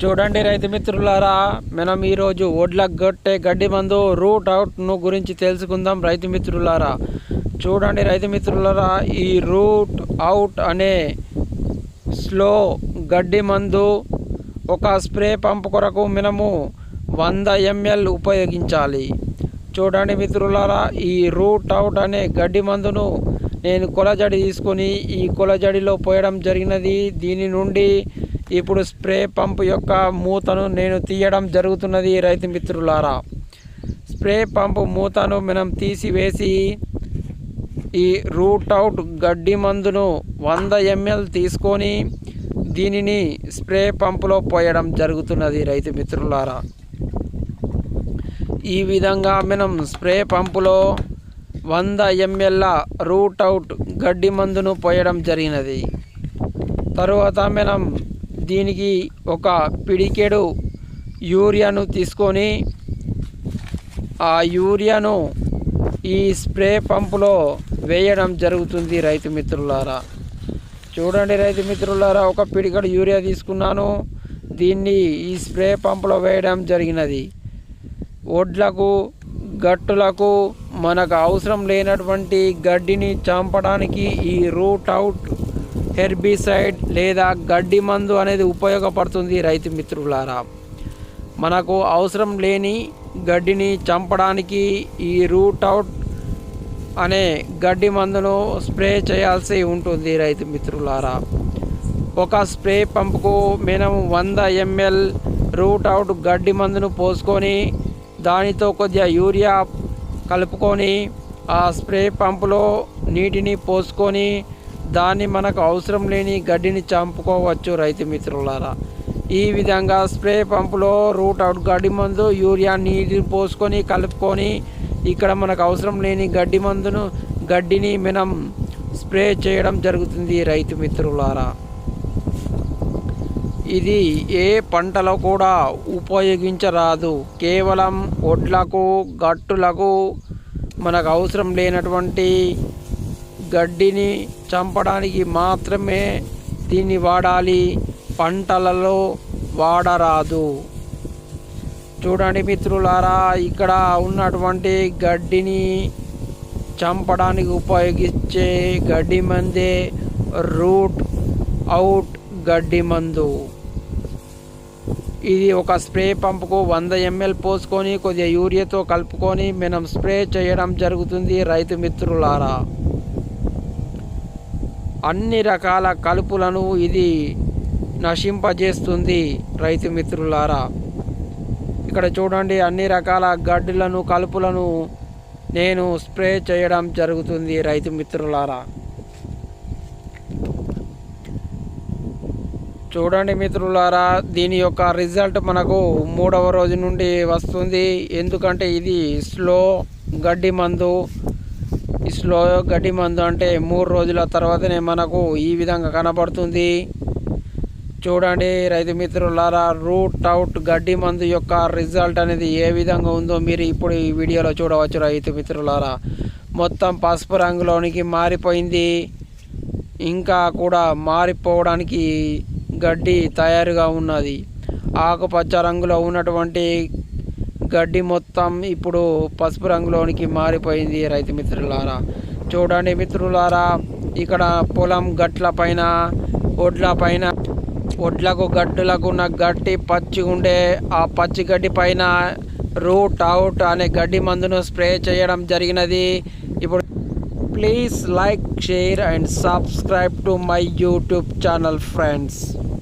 చూడండి రైతు మిత్రులారా మనం ఈరోజు ఒడ్లకు గొట్టే గడ్డి మందు రూట్ అవుట్ను గురించి తెలుసుకుందాం రైతు మిత్రులారా. చూడండి రైతు మిత్రులారా ఈ రూట్ అవుట్ అనే స్లో గడ్డి మందు ఒక స్ప్రే పంప్ కొరకు మనము వంద ఎంఎల్ ఉపయోగించాలి. చూడండి మిత్రులారా ఈ రూట్ అవుట్ అనే గడ్డి మందును నేను కొలజడి తీసుకొని ఈ కొలజడిలో పోయడం జరిగినది. దీని నుండి ఇప్పుడు స్ప్రే పంప్ యొక్క మూతను నేను తీయడం జరుగుతున్నది రైతు మిత్రులారా. స్ప్రే పంప్ మూతను మనం తీసివేసి ఈ రూట్ అవుట్ గడ్డి మందును వంద ఎంఎల్ తీసుకొని దీనిని స్ప్రే పంపులో పోయడం జరుగుతున్నది రైతు మిత్రులారా. ఈ విధంగా మనం స్ప్రే పంపులో వంద ఎంఎల్ల రూట్ అవుట్ గడ్డి మందును పోయడం జరిగినది. తరువాత మనం దీనికి ఒక పిడికెడు యూరియాను తీసుకొని ఆ యూరియాను ఈ స్ప్రే పంపులో వేయడం జరుగుతుంది రైతు మిత్రులారా. చూడండి రైతు మిత్రులారా ఒక పిడికడు యూరియా తీసుకున్నాను. దీన్ని ఈ స్ప్రే పంపులో వేయడం జరిగినది. ఒడ్లకు గట్టులకు మనకు అవసరం లేనటువంటి గడ్డిని చంపడానికి ఈ రూట్ అవుట్ హెర్బిసైడ్ లేదా గడ్డి మందు అనేది ఉపయోగపడుతుంది రైతు మిత్రులారా. మనకు అవసరం లేని గడ్డిని చంపడానికి ఈ రూట్ అవుట్ అనే గడ్డి మందును స్ప్రే చేయాల్సి ఉంటుంది రైతు మిత్రులారా. ఒక స్ప్రే పంపుకు మినిమం వంద ఎంఎల్ రూట్ అవుట్ గడ్డి మందును పోసుకొని దానితో కొద్దిగా యూరియా కలుపుకొని ఆ స్ప్రే పంపులో నీటిని పోసుకొని దాన్ని మనకు అవసరం లేని గడ్డిని చంపుకోవచ్చు రైతు మిత్రులారా. ఈ విధంగా స్ప్రే పంపులో రూట్ అవుట్ గడ్డి మందు యూరియా నీటిని పోసుకొని కలుపుకొని ఇక్కడ మనకు అవసరం లేని గడ్డి మందును గడ్డిని మనం స్ప్రే చేయడం జరుగుతుంది రైతు మిత్రులారా. ఇది ఏ పంటలో కూడా ఉపయోగించరాదు. కేవలం ఒడ్లకు గట్టులకు మనకు అవసరం లేనటువంటి గడ్డిని చంపడానికి మాత్రమే దీన్ని వాడాలి. పంటలలో వాడరాదు. చూడండి మిత్రులారా ఇక్కడ ఉన్నటువంటి గడ్డిని చంపడానికి ఉపయోగించే గడ్డి మందే రూట్ అవుట్ గడ్డి మందు. ఇది ఒక స్ప్రే పంపుకు వంద ఎంఎల్ పోసుకొని కొద్దిగా యూరియాతో కలుపుకొని మనం స్ప్రే చేయడం జరుగుతుంది రైతు మిత్రులారా. అన్ని రకాల కలుపులను ఇది నశింపజేస్తుంది రైతు మిత్రులారా. ఇక్కడ చూడండి అన్ని రకాల గడ్డులను కలుపులను నేను స్ప్రే చేయడం జరుగుతుంది రైతు మిత్రులారా. చూడండి మిత్రులారా దీని యొక్క రిజల్ట్ మనకు మూడవ రోజు నుండి వస్తుంది. ఎందుకంటే ఇది స్లో గడ్డి మందు స్లో గడ్డి మందు అంటే మూడు రోజుల తర్వాతనే మనకు ఈ విధంగా కనబడుతుంది. చూడండి రైతు మిత్రులారా రూట్ అవుట్ గడ్డి మందు యొక్క రిజల్ట్ అనేది ఏ విధంగా ఉందో మీరు ఇప్పుడు ఈ వీడియోలో చూడవచ్చు రైతు మిత్రులారా. మొత్తం పసుపు రంగులోనికి మారిపోయింది. ఇంకా కూడా మారిపోవడానికి గడ్డి తయారుగా ఉన్నది. ఆకుపచ్చ రంగులో ఉన్నటువంటి గడ్డి మొత్తం ఇప్పుడు పసుపు రంగులోనికి మారిపోయింది రైతు మిత్రులారా. చూడండి మిత్రులారా ఇక్కడ పొలం గట్ల పైన ఒడ్ల పైన ఒడ్లకు గడ్డులకు ఉన్న గడ్డి పచ్చి ఉండే ఆ పచ్చి గడ్డి పైన రూట్ అవుట్ అనే గడ్డి మందును స్ప్రే చేయడం జరిగినది. ఇప్పుడు please like share and subscribe to my YouTube channel friends.